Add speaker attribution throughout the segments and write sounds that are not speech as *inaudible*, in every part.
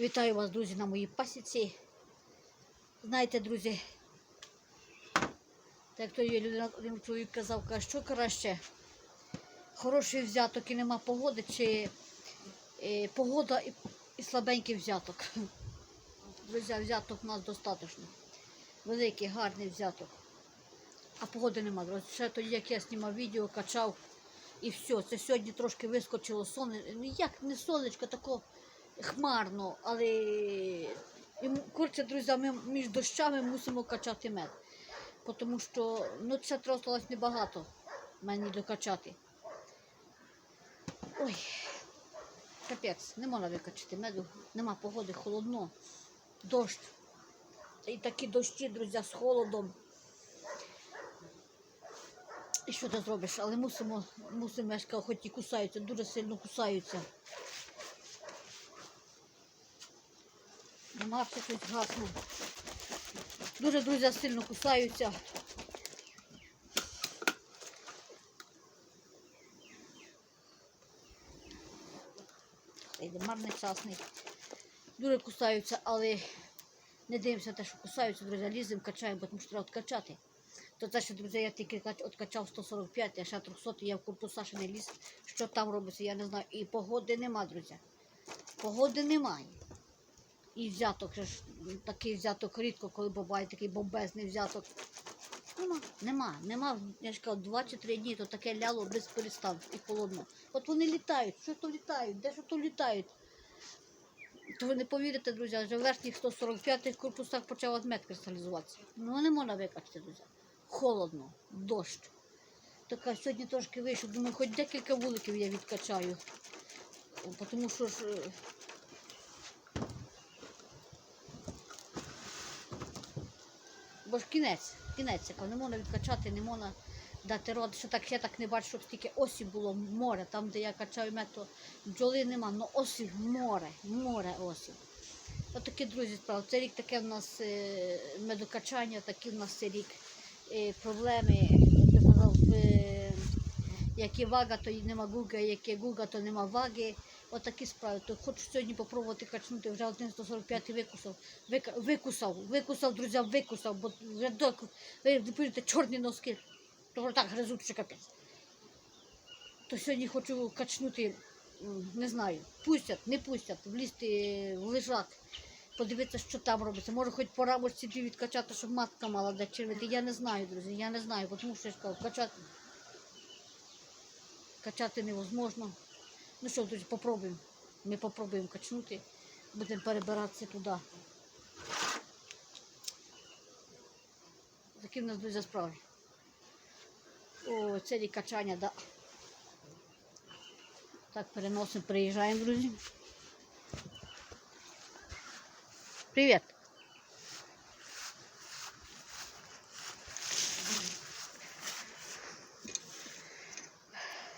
Speaker 1: Вітаю вас, друзі, на моїй пасіці. Знаєте, друзі, так то є людина, один чоловік казав, каже, що краще, хороший взяток і нема погоди, чи е, погода і, і слабенький взяток. *laughs* Друзі, взяток у нас достатньо. Великий, гарний взяток. А погоди нема. друзі. Ще тоді, як я знімав відео, качав і все. Це сьогодні трошки вискочило. Ну як не сонечко, тако хмарно, але коротше, друзі, ми між дощами мусимо качати мед. Тому що ну, це трохи небагато мені докачати. Ой, капець, не можна викачати меду, нема погоди, холодно, дощ. І такі дощі, друзі, з холодом. І що ти зробиш? Але мусимо, мусимо, я ж хоч і кусаються, дуже сильно кусаються. Нема все щось гасно. Дуже, друзі, сильно кусаються. Марний часний. Дуже кусаються, але не дивимося те, що кусаються, друзі, ліземо, качаємо, бо тому що треба откачати. То те, що, друзі, я тільки кач- откачав 145, а ще 300, я в корпуса ще не ліз. Що там робиться, я не знаю. І погоди нема, друзі. Погоди немає. І взяток, же ж, такий взяток рідко, коли буває такий бомбезний взяток. Нема, нема, нема. Я ж кажу, два чи три дні, то таке ляло без перестав і холодно. От вони літають, що то літають, де що то літають. То ви не повірите, друзі, вже в верхніх 145-х корпусах почав отмет кристалізуватися. Ну не можна викачати, друзі. Холодно, дощ. Така сьогодні трошки вийшов, думаю, хоч декілька вуликів я відкачаю. Тому що ж. Бо ж кінець, кінець, не можна відкачати, не можна дати род, що так я так не бачу, щоб стільки осіб було море, там, де я качаю мед, то бджоли нема, ну осіб море, море осіб. Отакі, друзі, справи. Цей рік таке в нас е, медокачання, такі в нас цей рік е, проблеми, я казав, е, як є вага, то нема гуга, як є гуга, то нема ваги. Отакі справи. То хочу сьогодні попробувати качнути, вже один 145 викусав. Викусав, викусав, друзі, викусав, бо вже до, ви бачите, чорні носки, то так гризуть, що капець. То сьогодні хочу качнути, не знаю, пустять, не пустять, влізти в лежак, подивитися, що там робиться. Може, хоч по рамочці дві відкачати, щоб матка мала де червити. Я не знаю, друзі, я не знаю, тому що я кажу, качати, качати невозможно. Ну що, друзі, попробуємо. Ми попробуємо качнути, будемо перебиратися туди. Такі в нас друзі справи. О, це качання, да. Так, переносимо, приїжджаємо, друзі. Привіт.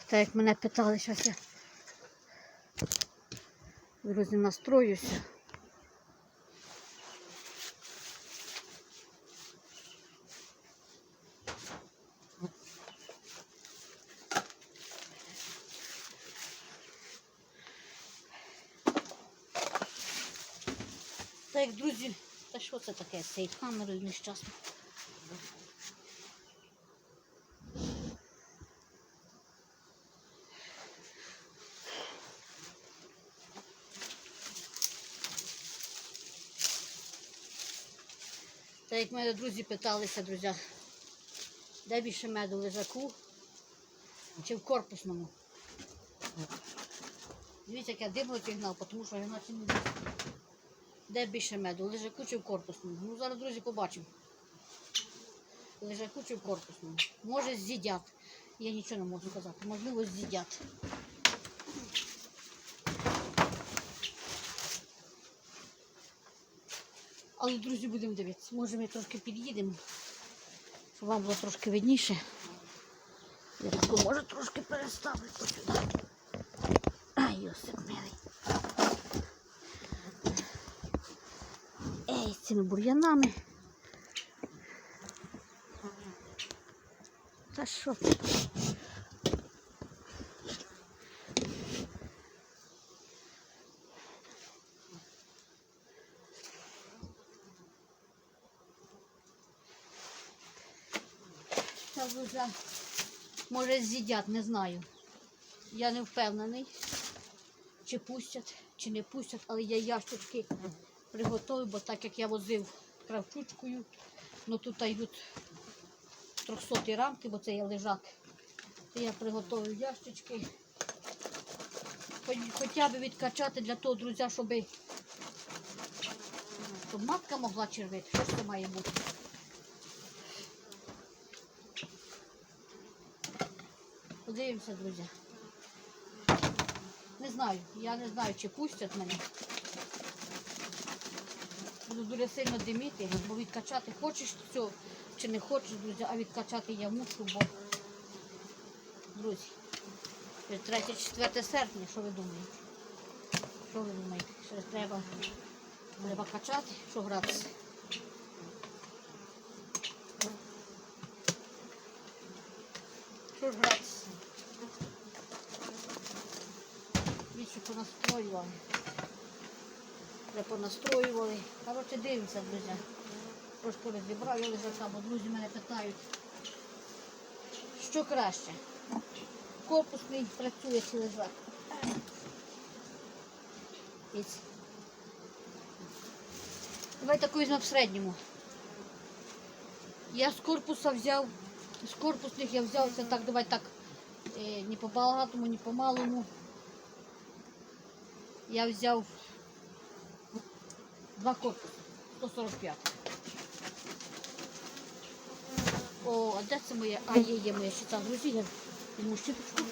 Speaker 1: Так як мене питали, зараз я друзі настроюся. Так, друзі, та що це таке з цією камерою нещасно? Так як мене друзі питалися, друзі, де більше меду в лежаку чи в корпусному? Дивіться, як я дивно пігнав, тому що я наче не бачу. Де більше меду? В лежаку чи в корпусному? Ну зараз, друзі, побачимо. В лежаку чи в корпусному. Може з'їдять. Я нічого не можу казати. Можливо, з'їдять. Але, друзі, будемо дивитися. Може ми трошки під'їдемо, щоб вам було трошки видніше. Я таку може трошки переставлю сюди. Ай, Йосип милий. Ей, з цими бур'янами. Та що? Зараз вже може з'їдять, не знаю. Я не впевнений, чи пустять, чи не пустять, але я ящички приготую, бо так як я возив кравчучкою, ну тут йдуть 300 рамки, бо це є лежак. То я приготую ящички. Хоча б відкачати для того, друзі, щоб, щоб матка могла червити. Що це має бути? Подивимося, друзі. Не знаю, я не знаю, чи пустять мене. Буду дуже сильно диміти, бо відкачати хочеш цього, чи не хочеш, друзі, а відкачати я мушу, бо, друзі, 3-4 серпня, що ви думаєте? Що ви думаєте? Що треба, треба качати, що гратися? Що ж гратися? Більше понастроювали. Вже понастроювали. Коротше, дивимося, друзі. Трошки розібрав, я лежака, бо друзі мене питають, що краще. Корпусний працює чи лежак. Давай таку візьмемо в середньому. Я з корпуса взяв, з корпусних я взяв це так, давай так, е, не по багатому, не по малому. Я взяв два корпуси, 145. О, а де це моє? А, є, є моя щита. Друзі, я візьму щиточку.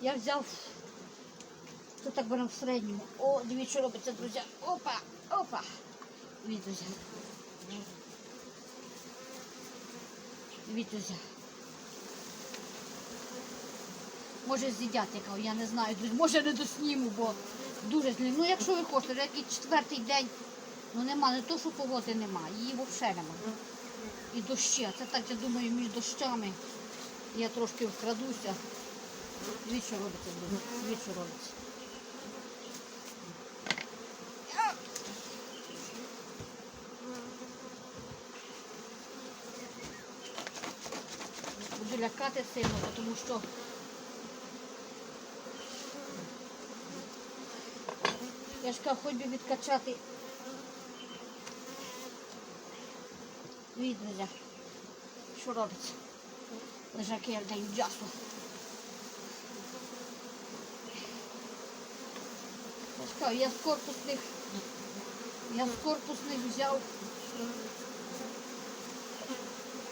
Speaker 1: Я взяв, це так беремо в середньому. О, дивіться, що робиться, друзі. Опа, опа. Дивіться, друзі. Дивіться. Може з'їдять яка, я не знаю. Може не досніму, бо дуже злі. Ну якщо ви хочете, який четвертий день, ну нема, не то, що погоди нема, її взагалі нема. І дощі. Це так, я думаю, між дощами я трошки вкрадуся. Що робиться. Що робиться. Буду лякати сильно, тому що я ж кажу, хоч би відкачати. Видно, що робиться. Лежаки я даю джасу. Я ж я з корпусних, я з корпусних взяв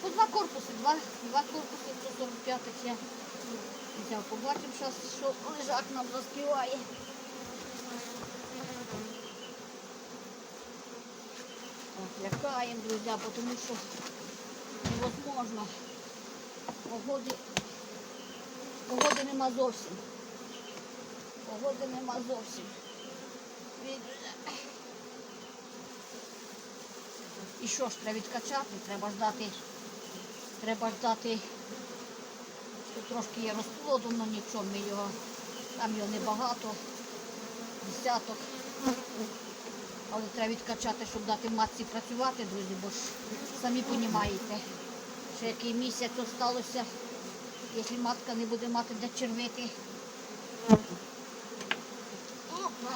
Speaker 1: Ну, два корпуси, два, два корпуси 145 я взяв. Побачимо зараз, що лежак нам заспіває. Лякаємо, друзі, тому що невозможно. Погоди, погоди нема зовсім. Погоди нема зовсім. І що ж, треба відкачати, треба ждати, треба ждати, тут трошки є розплоду, але нічого, ми його, там його небагато, десяток. Але треба відкачати, щоб дати матці працювати, друзі, бо ж самі розумієте, що який місяць залишилося, якщо матка не буде мати де червити. Опа.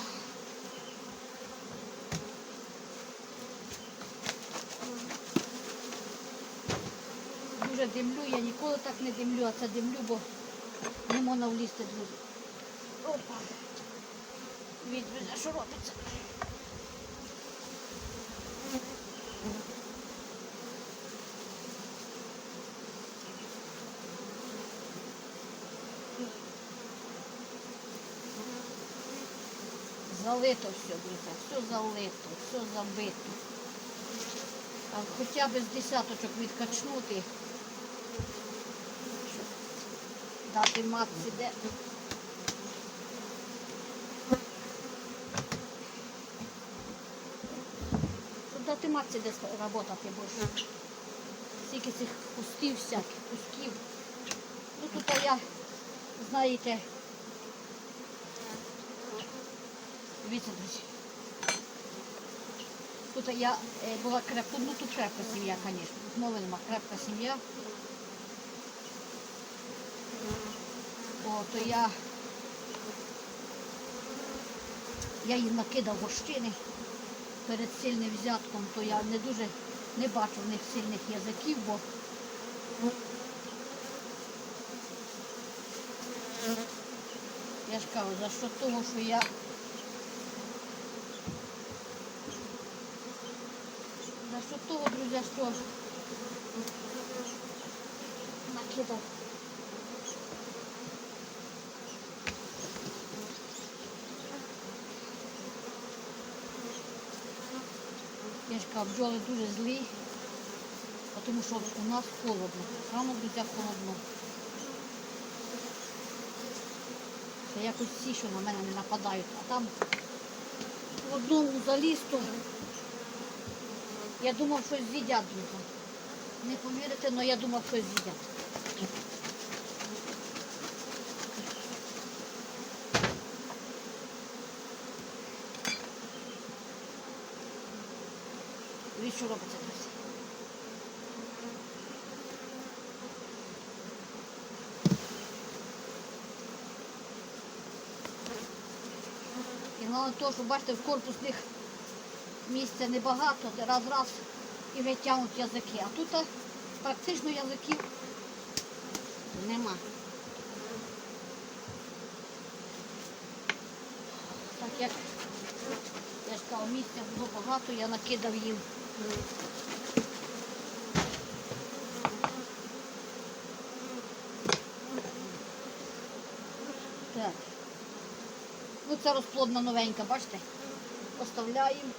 Speaker 1: Димлю, я ніколи так не димлю, а це димлю, бо не можна влізти дуже. Опа. Відвезе, що робиться. Залито все, друзі, все залито, все забито. А хоча б з десяточок відкачнути, дати матці де. Щоб дати матці де працювати, бо ж стільки цих кустів всяких, кусків. Ну тут я, знаєте, Дивіться, друзі. Тут я е, була крепка, ну тут крепка сім'я, звісно. Тут мови нема, крепка сім'я. О, то я, я їм накидав вощини перед сильним взятком, то я не дуже не бачу в них сильних язиків, бо я ж кажу, за що того, що я за що того, друзі, що накидав. Ж бджоли дуже злі, тому що у нас холодно. Рано буде холодно. Це якось всі, що на мене не нападають. А там в одному заліз, то я думав, щось з'їдять, друзі. Не повірите, але я думав, щось з'їдять. Дивіться, що робиться, друзі. І головне того, що бачите, в корпусних місця небагато, раз-раз і витягнуть язики. А тут практично язиків нема. Так як я ж кажу, місця було багато, я накидав їм. Так. Ну це розплодна новенька, бачите? Оставляємо.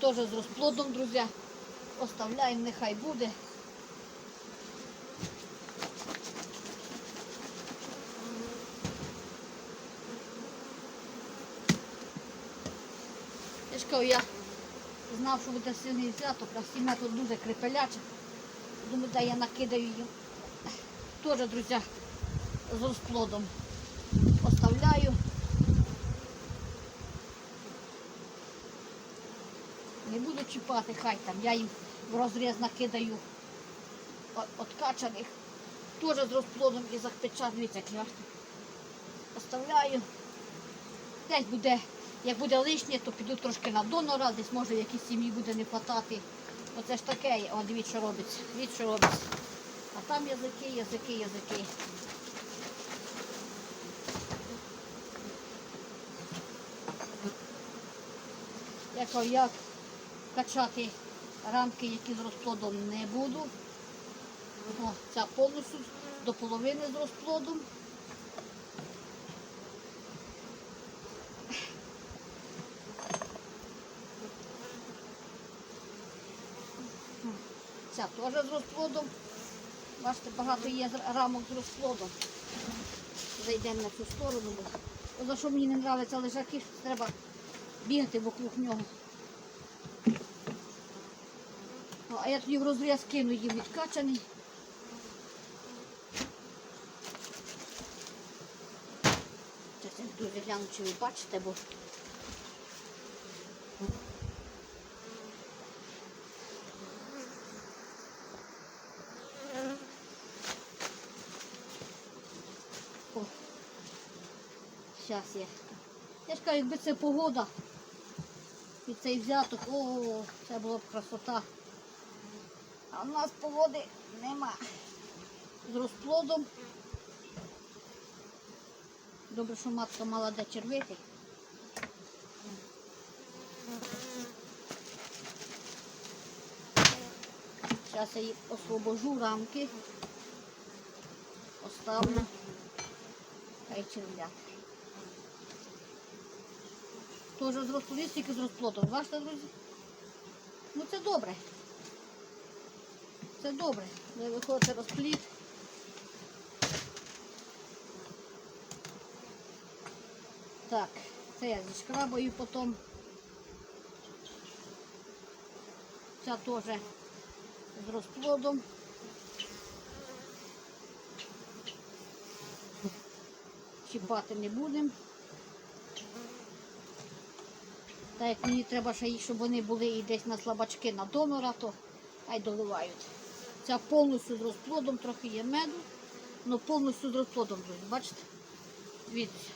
Speaker 1: Теж з розплодом, друзі. Оставляємо, нехай буде. Я ж кажу, я знав, що буде сильний взяток, а сім'я тут дуже крепеляча. Думаю, да я накидаю їм. Теж, друзі, з розплодом. Оставляю. Не чіпати, хай там. Я їм в розріз накидаю откачаних. Теж з розплодом і захпеча, дивіться, як я оставляю. Десь буде, як буде лишнє, то піду трошки на донора, десь може в якійсь сім'ї буде не хватати. Оце ж таке, о, дивіться, що робиться. Дивіться, що робиться. А там язики, язики, язики. Я кажу, як качати рамки, які з розплодом не буду. О, ця повністю до половини з розплодом. Ця теж з розплодом. Бачите, багато є рамок з розплодом. Зайдемо на цю сторону. За що мені не подобається лежаки, треба бігати вокруг нього. О, а я тоді в розріз кину їм відкачаний. Зараз я дуже гляну, чи ви бачите, бо О, зараз я. Я ж кажу, якби це погода і цей взяток, о, це була б красота. А в нас погоди нема. З розплодом. Добре, що матка мала де червити. Зараз я її освобожу рамки. Оставлю. Хай черв'ят. Теж з розплодом, тільки з розплодом. Бачите, друзі? Ну це добре. Це добре. Ви виходите розплід. Так, Це я зішкрабаю потім. Ця теж з розплодом. Чіпати не будемо. Так як мені треба ще щоб вони були і десь на слабачки на донора, то хай доливають. Ця повністю з розплодом, трохи є меду, але повністю з розплодом, друзі, бачите? Дивіться.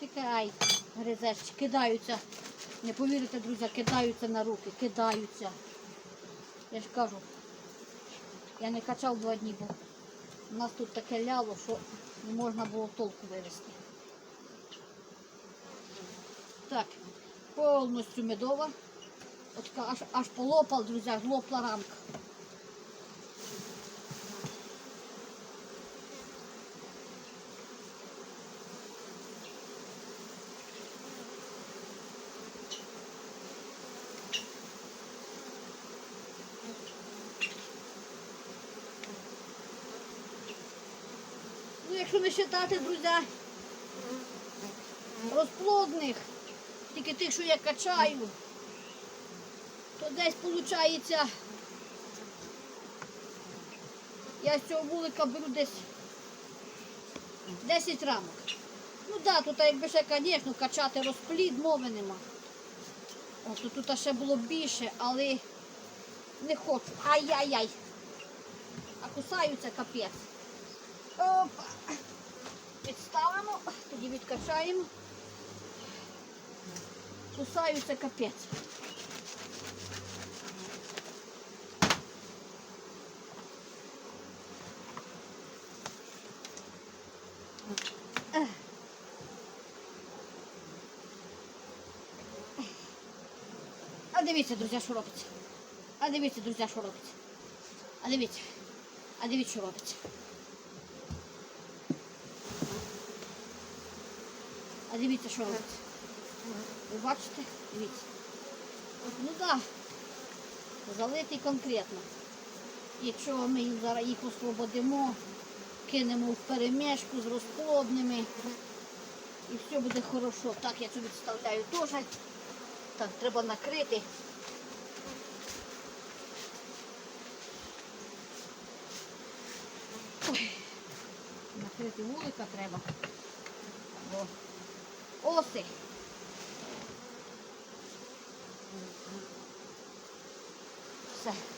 Speaker 1: Тікай, гризеш, кидаються. Не повірите, друзі, кидаються на руки, кидаються. Я ж кажу, я не качав два дні, бо у нас тут таке ляло, що не можна було толку вивезти. Так, повністю медова. От аж, аж полопав, друзі, лопла рамка. Якщо не вважати, друзі, розплодних, тільки тих, що я качаю, то десь виходить, я з цього вулика беру десь 10 рамок. Ну так, да, тут якби ще, звісно, качати розплід, мови нема. О, то тут ще було більше, але не хочу. Ай-яй-яй. А кусаються капець. Опа. Підставимо, тоді відкачаємо. Кусаються капець. А дивіться, друзі, що робиться. А дивіться, друзі, що робиться. А дивіться. А дивіться, що робиться. Дивіться, що робиться. Ви бачите? Дивіться. Ну так, да. залитий конкретно. Якщо ми зараз їх освободимо, кинемо в перемішку з розплодними і все буде хорошо. Так, я цю відставляю теж. Так, треба накрити. Ой, накрити вулика треба. Бо оси. Все.